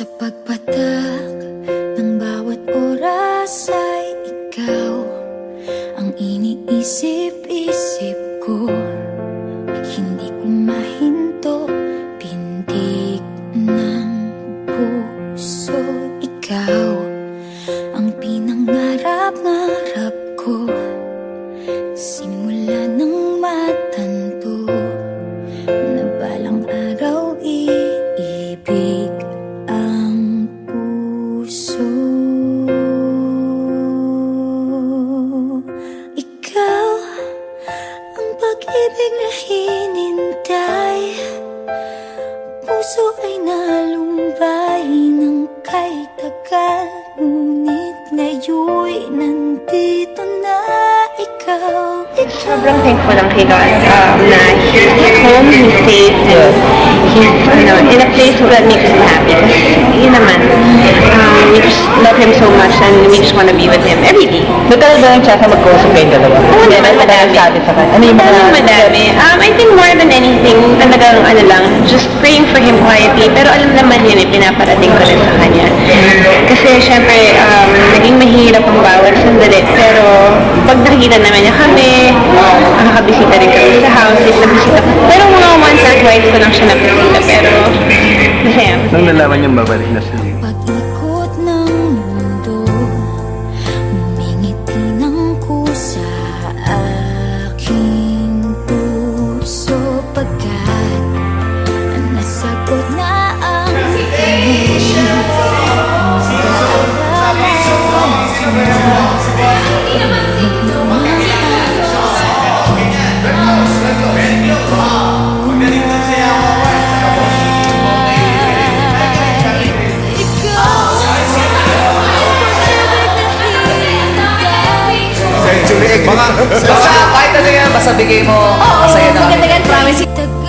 Sa pagpatak pag-ibig na hinintay Puso ay nalumbay ng kay tagal Ngunit ngayon'y nandito na Sobrang thankful lang kay God um, na he's home, he's safe, and he's ano, in a place that makes him happy. Yun naman, um, we just love him so much and we just want to be with him every day. Matagal ba yung chance na mag-consume kayong dalawa? Oo naman, madami. Ano yung mga... Talagang madami. Um, I think more than anything, talagang ano lang, just praying for him quietly. Pero alam naman yun, eh, pinaparating ko rin sa kanya. Kasi syempre, um, naging mahirap ang bawat sandali. Pero pag nakikita naman niya kami, nakakabisita rin kami sa house, is nabisita ko. Pero mga once or twice ko lang siya nabisita. Pero masaya. Nang nalaman niyang babalik na siya. Basta kahit ano yan, basta bigay mo, masaya na kami. promise Tagal, ngunit